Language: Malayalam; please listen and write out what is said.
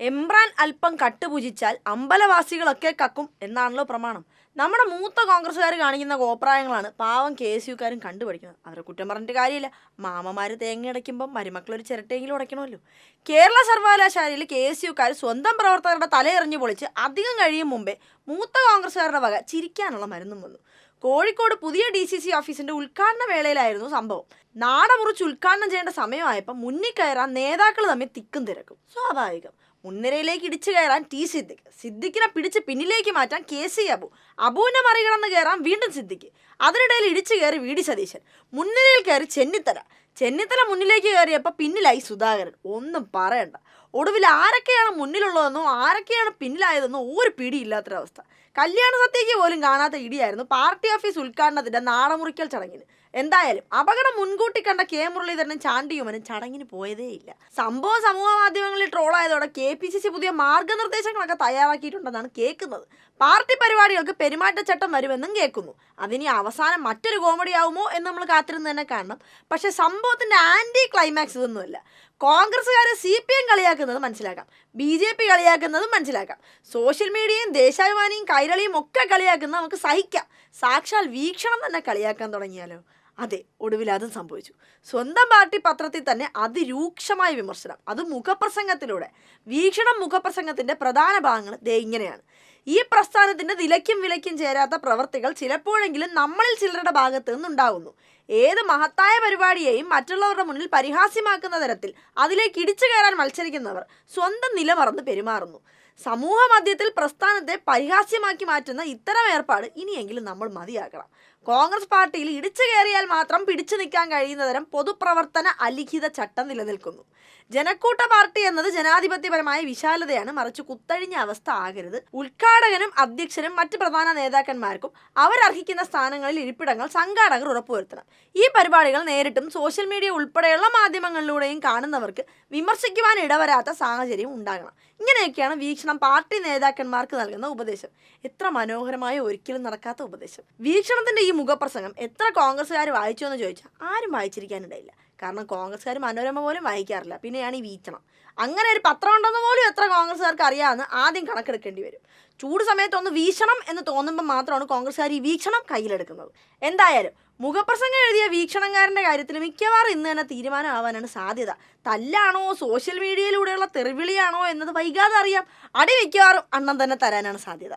എംബ്രാൻ അല്പം കട്ടുപുജിച്ചാൽ അമ്പലവാസികളൊക്കെ കക്കും എന്നാണല്ലോ പ്രമാണം. നമ്മുടെ മൂത്ത കോൺഗ്രസ്സുകാർ കാണിക്കുന്ന കോപ്രായങ്ങളാണ് പാവം കെ എസ് യുക്കാരും കണ്ടുപഠിക്കുന്നത്. അവരെ കുറ്റം പറഞ്ഞിട്ട് കാര്യമില്ല. മാമമാർ തേങ്ങ അടയ്ക്കുമ്പോൾ മരുമക്കളൊരു ചിരട്ടയെങ്കിലും ഉടയ്ക്കണമല്ലോ. കേരള സർവകലാശാലയിൽ കെ എസ് യുക്കാർ സ്വന്തം പ്രവർത്തകരുടെ തലയെറിഞ്ഞു പൊളിച്ച് അധികം കഴിയും മുമ്പേ മൂത്ത കോൺഗ്രസ്സുകാരുടെ വക ചിരിക്കാനുള്ള മരുന്നും വന്നു. കോഴിക്കോട് പുതിയ ഡി സി സി ഓഫീസിന്റെ ഉദ്ഘാടന വേളയിലായിരുന്നു സംഭവം. നാടമുറിച്ച് ഉദ്ഘാടനം ചെയ്യേണ്ട സമയമായപ്പോൾ മുന്നിൽ കയറാൻ നേതാക്കൾ തമ്മിൽ തിക്കും തിരക്കും. സ്വാഭാവികം. മുൻനിരയിലേക്ക് ഇടിച്ചു കയറാൻ ടി സിദ്ദിഖ്. സിദ്ദിഖിനെ പിടിച്ച് പിന്നിലേക്ക് മാറ്റാൻ കെ സി അബു. അബുവിനെ മറികടന്ന് കയറാൻ വീണ്ടും സിദ്ദിഖ്. അതിനിടയിൽ ഇടിച്ചു കയറി വി ഡി സതീശൻ. മുൻനിരയിൽ കയറി ചെന്നിത്തല. ചെന്നിത്തല മുന്നിലേക്ക് കയറിയപ്പോൾ പിന്നിലായി സുധാകരൻ. ഒന്നും പറയണ്ട. ഒടുവിൽ ആരൊക്കെയാണ് മുന്നിലുള്ളതെന്നോ ആരൊക്കെയാണ് പിന്നിലായതെന്നോ ഒരു പിടിയില്ലാത്തൊരവസ്ഥ. കല്യാണ സത്യയ്ക്ക് പോലും കാണാത്ത ഇടിയായിരുന്നു പാർട്ടി ഓഫീസ് ഉദ്ഘാടനത്തിന്റെ നാടമുറിക്കൽ ചടങ്ങിന്. എന്തായാലും അപകടം മുൻകൂട്ടി കണ്ട കെ മുരളീധരനും ചാണ്ടിയുമനും ചടങ്ങിന് പോയതേയില്ല സംഭവം സമൂഹ മാധ്യമങ്ങളിൽ ട്രോളായതോടെ കെ പി സി സി പുതിയ മാർഗനിർദ്ദേശങ്ങളൊക്കെ തയ്യാറാക്കിയിട്ടുണ്ടെന്നാണ് കേൾക്കുന്നത്. പാർട്ടി പരിപാടികൾക്ക് പെരുമാറ്റച്ചട്ടം വരുമെന്നും കേൾക്കുന്നു. അതിനി അവസാനം മറ്റൊരു കോമഡി ആവുമോ എന്ന് നമ്മൾ കാത്തിരുന്ന് തന്നെ കാണണം. പക്ഷേ സംഭവത്തിന്റെ ആന്റി ക്ലൈമാക്സ് ഇതൊന്നുമല്ല. കോൺഗ്രസ്സുകാരെ സി പി എം കളിയാക്കുന്നത് മനസ്സിലാക്കാം. ബി ജെ പി കളിയാക്കുന്നതും മനസ്സിലാക്കാം. സോഷ്യൽ മീഡിയയും ദേശാഭിമാനിയും കൈരളിയും ഒക്കെ കളിയാക്കുന്നത് നമുക്ക് സഹിക്കാം. സാക്ഷാൽ വീക്ഷണം തന്നെ കളിയാക്കാൻ തുടങ്ങിയാലോ? അതെ ഒടുവിൽ അതും സംഭവിച്ചു. സ്വന്തം പാർട്ടി പത്രത്തിൽ തന്നെ അതിരൂക്ഷമായ വിമർശനം അത് മുഖപ്രസംഗത്തിലൂടെ. വീക്ഷണം മുഖപ്രസംഗത്തിന്റെ പ്രധാന ഭാഗങ്ങൾ ദേ ഇങ്ങനെയാണ്. ഈ പ്രസ്ഥാനത്തിന്റെ നിലയ്ക്കും വിലയ്ക്കും ചേരാത്ത പ്രവർത്തികൾ ചിലപ്പോഴെങ്കിലും നമ്മളിൽ ചിലരുടെ ഭാഗത്ത് നിന്നുണ്ടാകുന്നു. ഏത് മഹത്തായ പരിപാടിയെയും മറ്റുള്ളവരുടെ മുന്നിൽ പരിഹാസ്യമാക്കുന്ന തരത്തിൽ അതിലേക്ക് ഇടിച്ചു കയറാൻ മത്സരിക്കുന്നവർ സ്വന്തം നില മറന്ന് പെരുമാറുന്നു. സമൂഹ മധ്യത്തിൽ പ്രസ്ഥാനത്തെ പരിഹാസ്യമാക്കി മാറ്റുന്ന ഇത്തരം ഏർപ്പാട് ഇനിയെങ്കിലും നമ്മൾ മതിയാക്കണം കോൺഗ്രസ് പാർട്ടിയിൽ ഇടിച്ചു കയറിയാൽ മാത്രം പിടിച്ചു നിൽക്കാൻ കഴിയുന്ന തരം പൊതുപ്രവർത്തന അലിഖിത ചട്ടം നിലനിൽക്കുന്നു. ജനക്കൂട്ട പാർട്ടി എന്നത് ജനാധിപത്യപരമായ വിശാലതയാണ്. മറിച്ച് കുത്തഴിഞ്ഞ അവസ്ഥ ആകരുത്. ഉദ്ഘാടകനും അധ്യക്ഷനും മറ്റ് പ്രധാന നേതാക്കന്മാർക്കും അവരർഹിക്കുന്ന സ്ഥാനങ്ങളിൽ ഇരിപ്പിടങ്ങൾ സംഘാടകർ ഉറപ്പുവരുത്തണം. ഈ പരിപാടികൾ നേരിട്ടും സോഷ്യൽ മീഡിയ ഉൾപ്പെടെയുള്ള മാധ്യമങ്ങളിലൂടെയും കാണുന്നവർക്ക് വിമർശിക്കുവാൻ ഇടവരാത്ത സാഹചര്യം ഉണ്ടാകണം. ഇങ്ങനെയൊക്കെയാണ് വീക്ഷണം പാർട്ടി നേതാക്കന്മാർക്ക് നൽകുന്ന ഉപദേശം. എത്ര മനോഹരമായ ഒരിക്കലും നടക്കാത്ത ഉപദേശം. വീക്ഷണത്തിന്റെ ഈ മുഖപ്രസംഗം എത്ര കോൺഗ്രസ്സുകാർ വായിച്ചു എന്ന് ചോദിച്ചാൽ ആരും വായിച്ചിരിക്കാനിടയില്ല. കാരണം കോൺഗ്രസ്സുകാർ മനോരമ പോലും വായിക്കാറില്ല. പിന്നെയാണ് ഈ വീക്ഷണം അങ്ങനെ ഒരു പത്രം ഉണ്ടെന്ന് പോലും എത്ര കോൺഗ്രസ്സുകാർക്ക് അറിയാമെന്ന് ആദ്യം കണക്കെടുക്കേണ്ടി വരും. ചൂട് സമയത്ത് ഒന്ന് വീക്ഷണം എന്ന് തോന്നുമ്പോൾ മാത്രമാണ് കോൺഗ്രസ്സുകാർ ഈ വീക്ഷണം കയ്യിലെടുക്കുന്നത്. എന്തായാലും മുഖപ്രസംഗം എഴുതിയ വീക്ഷണക്കാരന്റെ കാര്യത്തിൽ മിക്കവാറും ഇന്ന് തന്നെ തീരുമാനമാവാനാണ് സാധ്യത. തല്ലാണോ? സോഷ്യൽ മീഡിയയിലൂടെയുള്ള തെറിവിളിയാണോ? എന്നത് വൈകാതെ അറിയാം. അടി മിക്കവാറും അണ്ണം തന്നെ തരാനാണ് സാധ്യത.